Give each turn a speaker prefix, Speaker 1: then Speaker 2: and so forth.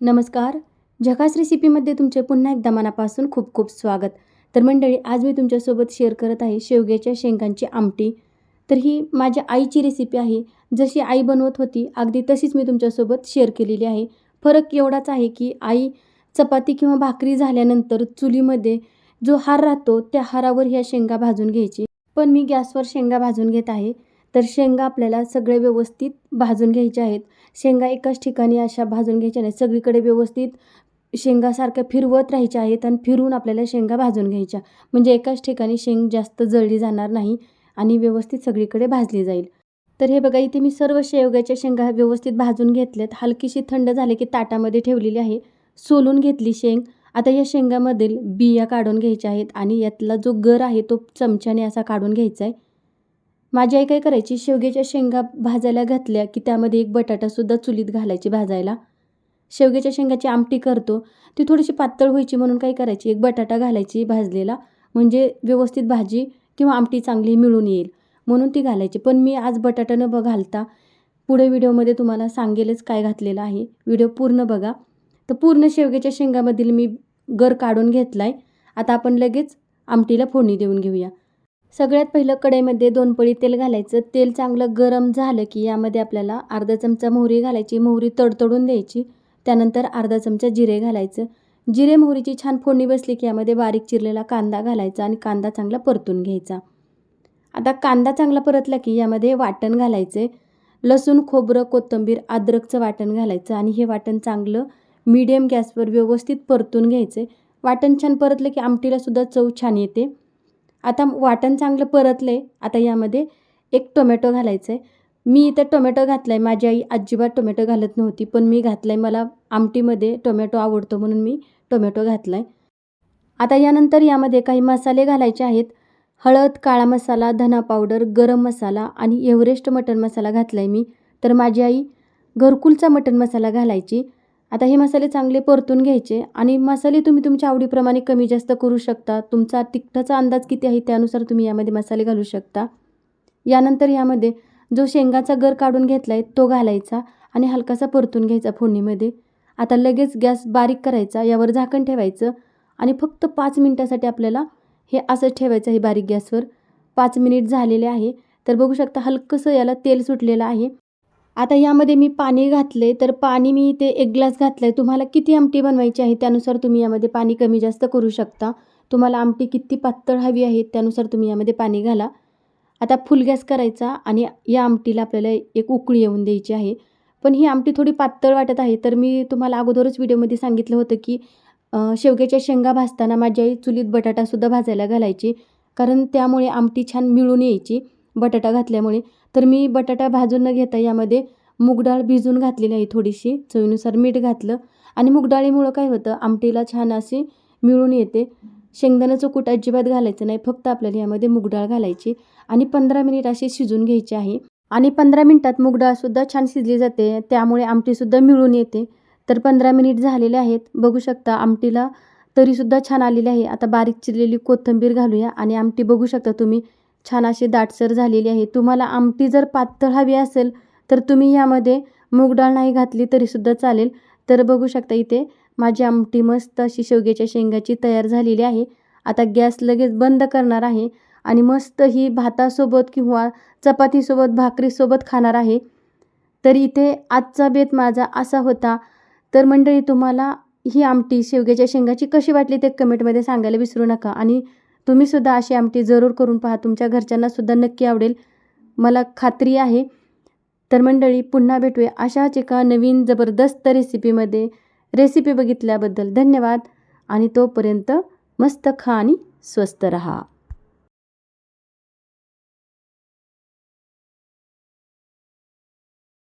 Speaker 1: नमस्कार. झकास रेसिपीमध्ये तुमचे पुन्हा एकदा मनापासून खूप खूप स्वागत. तर मंडळी आज मी तुमच्यासोबत शेअर करत आहे शेवग्याच्या शेंगांची आमटी. तर ही माझ्या आईची रेसिपी आहे. जशी आई बनवत होती अगदी तशीच मी तुमच्यासोबत शेअर केलेली आहे. फरक एवढाच आहे की आई चपाती किंवा भाकरी झाल्यानंतर चुलीमध्ये जो हार राहतो त्या हारावर ह्या शेंगा भाजून घ्यायची. पण मी गॅसवर शेंगा भाजून घेत आहे. तर शेंगा आपल्याला सगळे व्यवस्थित भाजून घ्यायच्या आहेत. शेंगा एकाच ठिकाणी अशा भाजून घ्यायच्या नाही सगळीकडे व्यवस्थित शेंगासारख्या फिरवत राहायच्या आहेत आणि फिरून आपल्याला शेंगा भाजून घ्यायच्या. म्हणजे एकाच ठिकाणी शेंग जास्त जळली जाणार नाही आणि व्यवस्थित सगळीकडे भाजली जाईल. तर हे बघा इथे मी सर्व शेवग्याच्या शेंगा व्यवस्थित भाजून घेतल्यात. हलकीशी थंड झाले की ताटामध्ये ठेवलेली आहे. सोलून घेतली शेंग. आता या शेंगामधील बिया काढून घ्यायच्या आहेत आणि यातला जो गर आहे तो चमच्याने असा काढून घ्यायचा आहे. माझी आई काय करायची? शेवग्याच्या शेंगा भाजायला घातल्या की त्यामध्ये एक बटाटासुद्धा चुलीत घालायची भाजायला. शेवग्याच्या शेंगाची आमटी करतो. ती थोडीशी पातळ व्हायची म्हणून काय करायची? एक बटाटा घालायची भाजलेला. म्हणजे व्यवस्थित भाजी किंवा आमटी चांगली मिळून येईल. म्हणून ती घालायची. पण मी आज बटाटा न ब घालता पुढे व्हिडिओमध्ये तुम्हाला सांगेलच काय घातलेलं आहे. व्हिडिओ पूर्ण बघा. तर पूर्ण शेवग्याच्या शेंगामधील मी गर काढून घेतला आहे आता आपण लगेच आमटीला फोडणी देऊन घेऊया. सगळ्यात पहिलं कढईमध्ये दोन पळी तेल घालायचं. तेल चांगलं गरम झालं की यामध्ये आपल्याला अर्धा चमचा मोहरी घालायची. मोहरी तडतडून द्यायची. त्यानंतर अर्धा चमचा जिरे घालायचं. जिरे मोहरीची छान फोडणी बसली की यामध्ये बारीक चिरलेला कांदा घालायचा आणि कांदा चांगला परतून घ्यायचा. आता कांदा चांगला परतला की यामध्ये वाटण घालायचे लसूण खोबरं कोथिंबीर अद्रकचं वाटण घालायचं आणि हे वाटण चांगलं मीडियम गॅसवर व्यवस्थित परतून घ्यायचे वाटण छान परतलं की आमटीलासुद्धा चव छान येते. आता वाटण चांगलं परतलं आता यामध्ये एक टोमॅटो घालायचं आहे मी इथं टोमॅटो घातला आहे माझी आई अजिबात टोमॅटो घालत नव्हती पण मी घातला आहे मला आमटीमध्ये टोमॅटो आवडतो म्हणून मी टोमॅटो घातला आहे आता यानंतर यामध्ये काही मसाले घालायचे आहेत. हळद काळा मसाला धना पावडर गरम मसाला आणि एव्हरेस्ट मटन मसाला घातला आहे मी. तर माझी आई घरकुलचा मटन मसाला घालायची. आता हे मसाले चांगले परतून घ्यायचे आणि मसाले तुम्ही तुमच्या आवडीप्रमाणे कमी जास्त करू शकता. तुमचा तिखटाचा अंदाज किती आहे त्यानुसार तुम्ही यामध्ये मसाले घालू शकता. यानंतर यामध्ये जो शेंगाचा गर काढून घेतला आहे तो घालायचा आणि हलकासा परतून घ्यायचा फोडणीमध्ये. आता लगेच गॅस बारीक करायचा यावर झाकण ठेवायचं आणि फक्त पाच मिनटासाठी आपल्याला हे असंच ठेवायचं आहे बारीक गॅसवर. पाच मिनिट झालेले आहे. तर बघू शकता हलकंसं याला तेल सुटलेलं आहे. आता यामध्ये मी पाणी घातले तर पाणी मी इथे एक ग्लास घातलं आहे तुम्हाला किती आमटी बनवायची आहे त्यानुसार तुम्ही यामध्ये पाणी कमी जास्त करू शकता. तुम्हाला आमटी किती पातळ हवी आहे त्यानुसार तुम्ही यामध्ये पाणी घाला. आता फुल गॅस करायचा आणि या आमटीला आपल्याला एक उकळी येऊन द्यायची आहे. पण ही आमटी थोडी पातळ वाटत आहे तर मी तुम्हाला अगोदरच व्हिडिओमध्ये सांगितलं होतं की शेवग्याच्या शेंगा भाजताना माझी आई चुलीत बटाटासुद्धा भाजायला घालायची. कारण त्यामुळे आमटी छान मिळून यायची. बटाटा घातल्यामुळे. तर मी बटाटा भाजून न घेता यामध्ये मूगडाळ भिजून घातलेली आहे थोडीशी. चवीनुसार मीठ घातलं. आणि मुगडाळीमुळं काय होतं आमटीला छान अशी मिळून येते. शेंगदाण्याचं कूट अजिबात घालायचं नाही. फक्त आपल्याला यामध्ये मुगडाळ घालायची. आणि पंधरा मिनिट अशी शिजून घ्यायची आहे. आणि पंधरा मिनटात मुगडाळसुद्धा छान शिजली जाते. त्यामुळे आमटीसुद्धा मिळून येते. तर पंधरा मिनिट झालेले आहेत. बघू शकता आमटीला तरीसुद्धा छान आलेली आहे. आता बारीक चिरलेली कोथिंबीर घालूया. आणि आमटी बघू शकता तुम्ही. छान अशी दाटसर झालेली आहे. तुम्हाला आमटी जर पातळ हवी असेल तर तुम्ही यामध्ये मूग डाळ नाही घातली तरीसुद्धा चालेल. तर बघू शकता इथे माझी आमटी मस्त अशी शेवग्याच्या शेंगाची तयार झालेली आहे. आता गॅस लगेच बंद करणार आहे आणि मस्त ही भातासोबत किंवा चपातीसोबत भाकरीसोबत खाणार आहे. तर इथे आजचा बेत माझा असा होता. तर मंडळी तुम्हाला ही आमटी शेवग्याच्या शेंगाची कशी वाटली ते कमेंटमध्ये सांगायला विसरू नका आणि तुम्हीसुद्धा अशी आमटी जरूर करून पहा. तुमच्या घरच्यांनासुद्धा नक्की आवडेल. मला खात्री आहे. तर मंडळी पुन्हा भेटूया अशाच एका नवीन जबरदस्त रेसिपीमध्ये. रेसिपी बघितल्याबद्दल धन्यवाद. आणि तोपर्यंत मस्त खा आणि स्वस्त रहा.